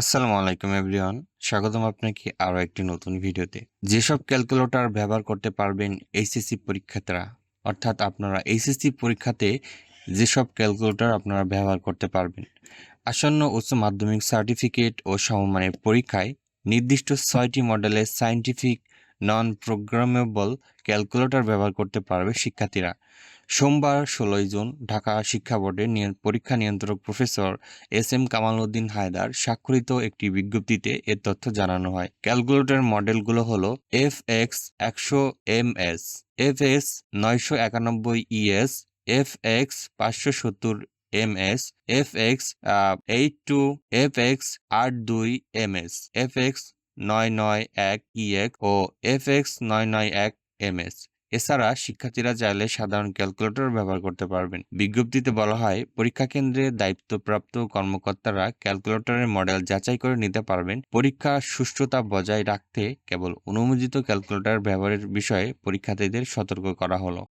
আসসালামু আলাইকুম এভরিওয়ান। স্বাগতম আপনাকে আরও একটি নতুন ভিডিওতে। যেসব ক্যালকুলেটর ব্যবহার করতে পারবেন এইচএসসি পরীক্ষার্থীরা, অর্থাৎ আপনারা এইচএসসি পরীক্ষাতে যেসব ক্যালকুলেটর আপনারা ব্যবহার করতে পারবেন, আসন্ন উচ্চ মাধ্যমিক সার্টিফিকেট ও সমমানের পরীক্ষায় নির্দিষ্ট ছয়টি মডেলের সায়েন্টিফিক নন প্রোগ্রামেবল ক্যালকুলেটর ব্যবহার করতে পারবে শিক্ষার্থীরা। সোমবার ষোলোই জুন ঢাকা শিক্ষা বোর্ডের পরীক্ষা নিয়ন্ত্রক professor S M Kamaluddin Haider স্বাক্ষরিত একটি বিজ্ঞপ্তিতে এ তথ্য জানানো হয়। ক্যালকুলেটর মডেলগুলো হলো এফ এক্স একশো এম এস এফ এস নয়শো একানব্বই ইএস এফ এক্স পাঁচশো সত্তর M S F X eight two F X আট দুই এম এস এফ এক্স নয় নয় এক ইএক ও এফ এক্স নয় নয় এক এম এস। এছাড়া শিক্ষার্থীরা চাইলে সাধারণ ক্যালকুলেটর ব্যবহার করতে পারবেন। বিজ্ঞপ্তিতে বলা হয়, পরীক্ষা কেন্দ্রে দায়িত্বপ্রাপ্ত কর্মকর্তারা ক্যালকুলেটরের মডেল যাচাই করে নিতে পারবেন। পরীক্ষা সুষ্ঠুতা বজায় রাখতে কেবল অনুমোদিত ক্যালকুলেটর ব্যবহারের বিষয়ে পরীক্ষার্থীদের সতর্ক করা হলো।